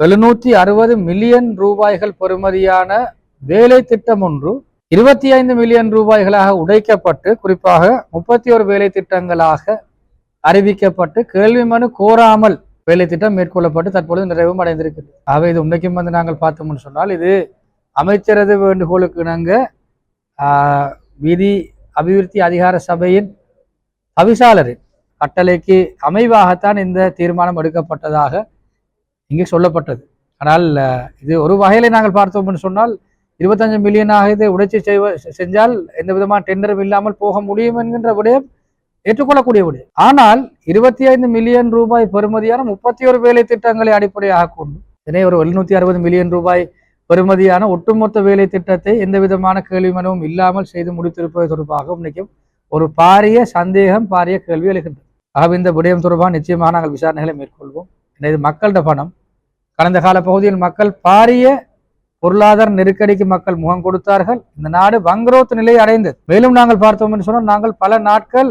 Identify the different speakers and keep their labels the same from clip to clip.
Speaker 1: எழுநூற்றி அறுபது மில்லியன் ரூபாய்கள் பெறுமதியான வேலை திட்டம் ஒன்று இருபத்தி ஐந்து மில்லியன் ரூபாய்களாக உடைக்கப்பட்டு குறிப்பாக முப்பத்தி ஒரு வேலை திட்டங்களாக அறிவிக்கப்பட்டு கேள்வி மனு கோராமல் வேலை திட்டம் மேற்கொள்ளப்பட்டு தற்பொழுது நிறைவும் அடைந்திருக்கிறது. ஆகவே இது உண்மைக்கும் வந்து நாங்கள் பார்த்தோம்னு சொன்னால் இது அமைச்சரது வேண்டுகோளுக்கு இணங்க விதி வீதி அபிவிருத்தி அதிகார சபையின் தவிசாளரின் கட்டளைக்கு அமைவாகத்தான் இந்த தீர்மானம் எடுக்கப்பட்டதாக இங்கே சொல்லப்பட்டது. ஆனால் இது ஒரு வகையில் நாங்கள் பார்த்தோம்னு சொன்னால் இருபத்தஞ்சு மில்லியனாக இது உடைச்சி செய்வ செஞ்சால் எந்த விதமான டெண்டரும் இல்லாமல் போக முடியும் என்கின்ற விடயம் ஏற்றுக்கொள்ளக்கூடிய விடயம். ஆனால் இருபத்தி ஐந்து மில்லியன் ரூபாய் பெறுமதியான முப்பத்தி ஒரு வேலை திட்டங்களை அடிப்படையாக கொண்டு இதனை ஒரு எழுநூத்தி அறுபது மில்லியன் ரூபாய் பெறுமதியான ஒட்டுமொத்த வேலை திட்டத்தை எந்த விதமான கேள்வி மனவும் இல்லாமல் செய்து முடித்திருப்பது தொடர்பாக இன்னைக்கும் ஒரு பாரிய சந்தேகம் பாரிய கேள்வி எழுகின்றது. ஆக இந்த விடயம் தொடர்பாக நிச்சயமாக நாங்கள் விசாரணைகளை மேற்கொள்வோம். இது மக்கள்கிட்ட பணம். கடந்த கால பகுதியில் மக்கள் பாரிய பொருளாதார நெருக்கடிக்கு மக்கள் முகம் கொடுத்தார்கள். இந்த நாடு வங்குரோத்து நிலையை அடைந்தது. மேலும் நாங்கள் பார்த்தோம் என்று சொன்னால் நாங்கள் பல நாட்கள்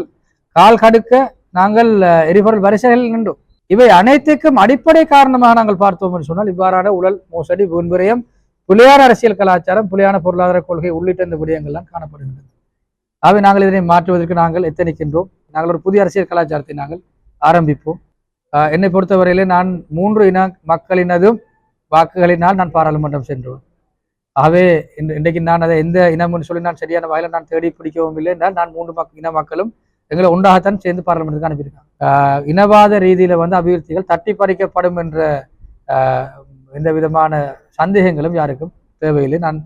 Speaker 1: கால் கடுக்க நாங்கள் எரிபொருள் வரிசைகளில் நின்றோம். இவை அனைத்துக்கும் அடிப்படை காரணமாக நாங்கள் பார்த்தோம் என்று சொன்னால் இவ்வாறான உடல் மோசடி வீண்விரயம் புலியான அரசியல் கலாச்சாரம் புலியான பொருளாதார கொள்கை உள்ளிட்ட இந்த விடயங்கள்லாம் காணப்படுகின்றது. ஆகவே நாங்கள் இதனை மாற்றுவதற்கு நாங்கள் எத்தனிக்கின்றோம். நாங்கள் ஒரு புதிய அரசியல் கலாச்சாரத்தை நாங்கள் ஆரம்பிப்போம். என்னை பொறுத்தவரையிலே நான் மூன்று இன மக்களினதும் வாக்குகளினால் நான் பாராளுமன்றம் சென்றோம் ஆகவே இன்றைக்கு நான் அதை எந்த இனம்னு சொல்லி நான் சரியான வகையில் நான் தேடி பிடிக்கவும் இல்லை. என்றால் நான் மூன்று மக் இன மக்களும் எங்களை ஒன்றாகத்தான் சேர்ந்து பாராளுமன்றத்துக்கு அனுப்பியிருக்காங்க. இனவாத ரீதியில வந்து அபிவிருத்திகள் தட்டி பறிக்கப்படும் என்ற எந்த விதமான சந்தேகங்களும் யாருக்கும் தேவையில்லை. நான்